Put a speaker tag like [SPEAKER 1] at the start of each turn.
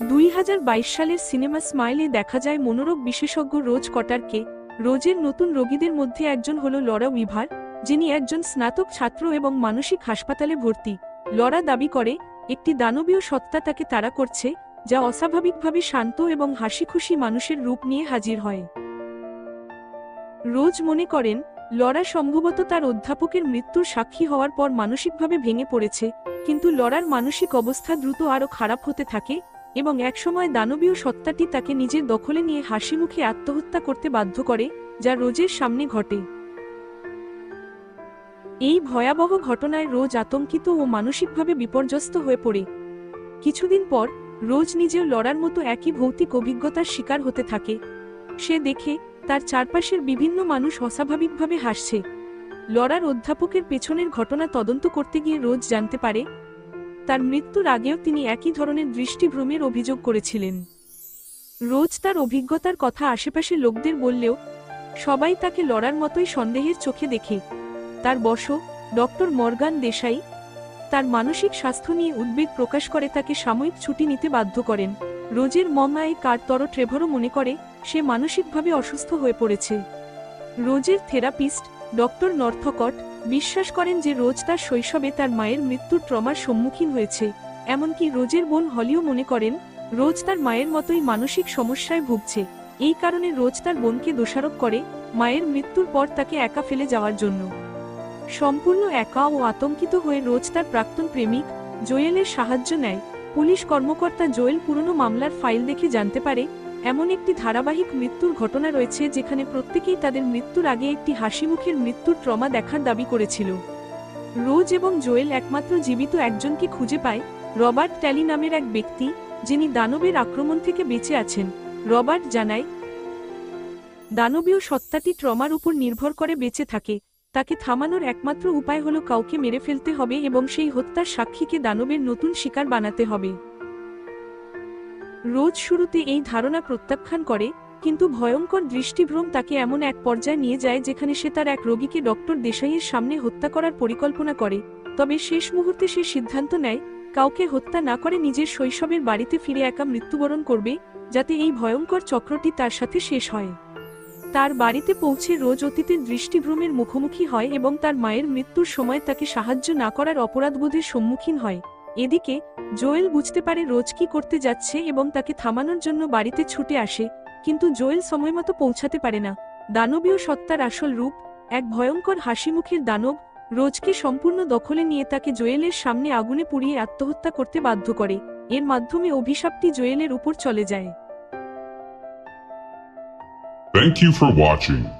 [SPEAKER 1] দুই হাজার বাইশ সালের সিনেমা স্মাইলে দেখা যায় মনোরোগ বিশেষজ্ঞ রোজ কটারকে, রোজের নতুন রোগীদের মধ্যে একজন হল লরা উইভার, যিনি একজন স্নাতক ছাত্র এবং মানসিক হাসপাতালে ভর্তি। লরা দাবি করে, একটি দানবীয় সত্তা তাকে তাড়া করছে, যা অস্বাভাবিকভাবে শান্ত এবং হাসিখুশি মানুষের রূপ নিয়ে হাজির হয়। রোজ মনে করেন, লরা সম্ভবত তার অধ্যাপকের মৃত্যুর সাক্ষী হওয়ার পর মানসিকভাবে ভেঙে পড়েছে, কিন্তু লরার মানসিক অবস্থা দ্রুত আরও খারাপ হতে থাকে এবং একসময় দানবীয় সত্তাটি তাকে নিজের দখলে নিয়ে হাসি মুখে আত্মহত্যা করতে বাধ্য করে, যা রোজের সামনে ঘটে। এই ভয়াবহ ঘটনায় রোজ আতঙ্কিত ও মানসিকভাবে বিপর্যস্ত হয়ে পড়ে। কিছুদিন পর, রোজ নিজেও লড়ার মতো একই ভৌতিক অভিজ্ঞতার শিকার হতে থাকে। সে দেখে, তার চারপাশের বিভিন্ন মানুষ অস্বাভাবিকভাবে হাসছে। লড়ার অধ্যাপকের পেছনের ঘটনা তদন্ত করতে গিয়ে রোজ জানতে পারে তার মৃত্যুর আগেও তিনি একই ধরনের দৃষ্টিভ্রমের অভিযোগ করেছিলেন। রোজ তার অভিজ্ঞতার কথা আশেপাশের লোকদের বললেও সবাই তাকে লড়ার মতোই সন্দেহের চোখে দেখে। তার বস ডক্টর মর্গান দেশাই, তার মানসিক স্বাস্থ্য নিয়ে উদ্বেগ প্রকাশ করে তাকে সাময়িক ছুটি নিতে বাধ্য করেন। রোজের মমায় কার তর ট্রেভরও মনে করে, সে মানসিকভাবে অসুস্থ হয়ে পড়েছে। রোজের থেরাপিস্ট, ডক্টর নর্থকট বিশ্বাস করেন যে রোজ তার শৈশবে তার মায়ের মৃত্যুর ট্রমার সম্মুখীন হয়েছে। এমনকি রোজের বোন হলিও মনে করেন, রোজ তার মায়ের মতোই মানসিক সমস্যায় ভুগছে। এই কারণে রোজ তার বোনকে দোষারোপ করে মায়ের মৃত্যুর পর তাকে একা ফেলে যাওয়ার জন্য। সম্পূর্ণ একা ও আতঙ্কিত হয়ে রোজ তার প্রাক্তন প্রেমিক জোয়েলের সাহায্য নেয়। পুলিশ কর্মকর্তা জোয়েল পুরনো মামলার ফাইল দেখে জানতে পারে এমন একটি ধারাবাহিক মৃত্যুর ঘটনা রয়েছে যেখানে প্রত্যেকেই তাদের মৃত্যুর আগে একটি হাসিমুখের মৃত্যুর ট্রমা দেখার দাবি করেছিল। রোজ এবং জোয়েল একমাত্র জীবিত একজনকে খুঁজে পায়, রবার্ট ট্যালি নামের এক ব্যক্তি, যিনি দানবের আক্রমণ থেকে বেঁচে আছেন। রবার্ট জানায়, দানবীয় সত্তাটি ট্রমার উপর নির্ভর করে বেঁচে থাকে। তাকে থামানোর একমাত্র উপায় হলো কাউকে মেরে ফেলতে হবে এবং সেই হত্যার সাক্ষীকে দানবের নতুন শিকার বানাতে হবে। রোজ শুরুতে এই ধারণা প্রত্যাখ্যান করে, কিন্তু ভয়ঙ্কর দৃষ্টিভ্রম তাকে এমন এক পর্যায়ে নিয়ে যায় যেখানে সে তার এক রোগীকে ডক্টর দেশাইয়ের সামনে হত্যা করার পরিকল্পনা করে। তবে শেষ মুহূর্তে সে সিদ্ধান্ত নেয়, কাউকে হত্যা না করে নিজের শৈশবের বাড়িতে ফিরে একা মৃত্যুবরণ করবে, যাতে এই ভয়ঙ্কর চক্রটি তার সাথে শেষ হয়। তার বাড়িতে পৌঁছে রোজ অতীতের দৃষ্টিভ্রমের মুখোমুখি হয় এবং তার মায়ের মৃত্যুর সময় তাকে সাহায্য না করার অপরাধবোধের সম্মুখীন হয়। এদিকে, জোয়েল বুঝতে পারে রোজ কি করতে যাচ্ছে এবং তাকে থামানোর জন্য বাড়িতে ছুটে আসে, কিন্তু জোয়েল সময়মতো পৌঁছাতে পারে না। দানবীয় সত্তার আসল রূপ, এক ভয়ঙ্কর হাসিমুখের দানব, রোজকে সম্পূর্ণ দখলে নিয়ে তাকে জোয়েলের সামনে আগুনে পুড়িয়ে আত্মহত্যা করতে বাধ্য করে। এর মাধ্যমে অভিশাপটি জোয়েলের উপর চলে যায়।
[SPEAKER 2] Thank you for watching.